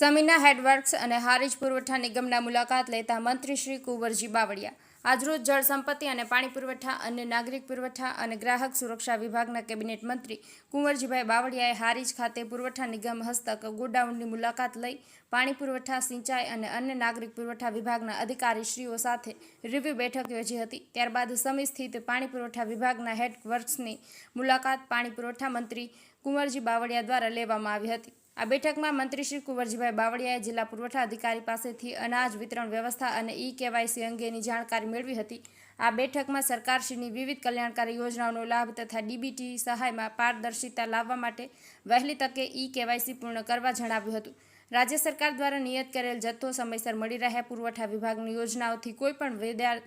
સમીના હેડવર્ક્સ અને હારીજ પુરવઠા નિગમના મુલાકાત લેતા મંત્રી શ્રી કુંવરજી બાવળિયા. આજરોજ જળ સંપત્તિ અને પાણી પુરવઠા અને નાગરિક પુરવઠા અને ગ્રાહક સુરક્ષા વિભાગના કેબિનેટ મંત્રી કુંવરજીભાઈ બાવળિયાએ હારીજ ખાતે પુરવઠા નિગમ હસ્તક ગોડાઉનની મુલાકાત લઈ પાણી પુરવઠા, સિંચાઈ અને અન્ય નાગરિક પુરવઠા વિભાગના અધિકારીશ્રીઓ સાથે રિવ્યુ બેઠક યોજી હતી. ત્યારબાદ સમી સ્થિત પાણી પુરવઠા વિભાગના હેડવર્ક્સની મુલાકાત પાણી પુરવઠા મંત્રી કુંવરજી બાવળિયા દ્વારા લેવામાં આવી હતી. આ બેઠકમાં મંત્રી શ્રી કુંવરજીભાઈ બાવળિયાએ જિલ્લા પુરવઠા અધિકારી પાસેથી અનાજ વિતરણ વ્યવસ્થા અને ઈ કેવાયસી અંગેની જાણકારી મેળવી હતી. આ બેઠકમાં સરકારશ્રીની વિવિધ કલ્યાણકારી યોજનાઓનો લાભ તથા ડીબીટી સહાયમાં પારદર્શિતા લાવવા માટે વહેલી તકે ઈ કેવાયસી પૂર્ણ કરવા જણાવ્યું હતું. રાજ્ય સરકાર દ્વારા નિયત કરેલ જથ્થો સમયસર મળી રહે, પુરવઠા વિભાગની યોજનાઓથી કોઈપણ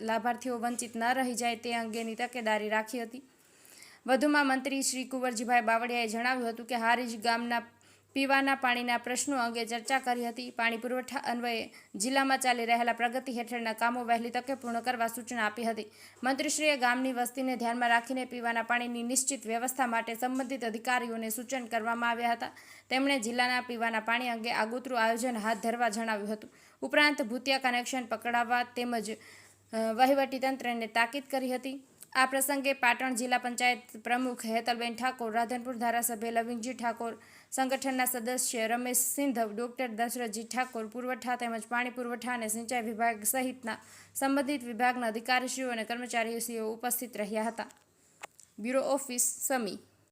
લાભાર્થીઓ વંચિત ન રહી જાય તે અંગેની તકેદારી રાખી હતી. વધુમાં મંત્રી શ્રી કુંવરજીભાઈ બાવળિયાએ જણાવ્યું હતું કે હારીજ ગામના પીવાના પાણીના પ્રશ્નો અંગે ચર્ચા કરી હતી. પાણી પુરવઠા અન્વયે જિલ્લામાં ચાલી રહેલા પ્રગતિ હેઠળના કામો વહેલી તકે પૂર્ણ કરવા સૂચના આપી હતી. મંત્રીશ્રીએ ગામની વસ્તીને ધ્યાનમાં રાખીને પીવાના પાણીની નિશ્ચિત વ્યવસ્થા માટે સંબંધિત અધિકારીઓને સૂચન કરવામાં આવ્યા હતા. તેમણે જિલ્લાના પીવાના પાણી અંગે આગોતરું આયોજન હાથ ધરવા જણાવ્યું હતું. ઉપરાંત ભૂતિયા કનેક્શન પકડાવવા તેમજ વહીવટીતંત્રને તાકીદ કરી હતી. આ પ્રસંગે પાટણ જિલ્લા પંચાયત પ્રમુખ હેતલબેન ઠાકોર, રાધનપુર ધારાસભ્ય લવિંગજી ઠાકોર, સંગઠનના સદસ્ય રમેશ સિંધવ, ડોક્ટર દશરથજી ઠાકોર, પુરવઠા તેમજ પાણી પુરવઠા અને સિંચાઈ વિભાગ સહિતના સંબંધિત વિભાગના અધિકારીશ્રીઓ અને કર્મચારીશ્રીઓ ઉપસ્થિત રહ્યા હતા. બ્યુરો ઓફિસ સમી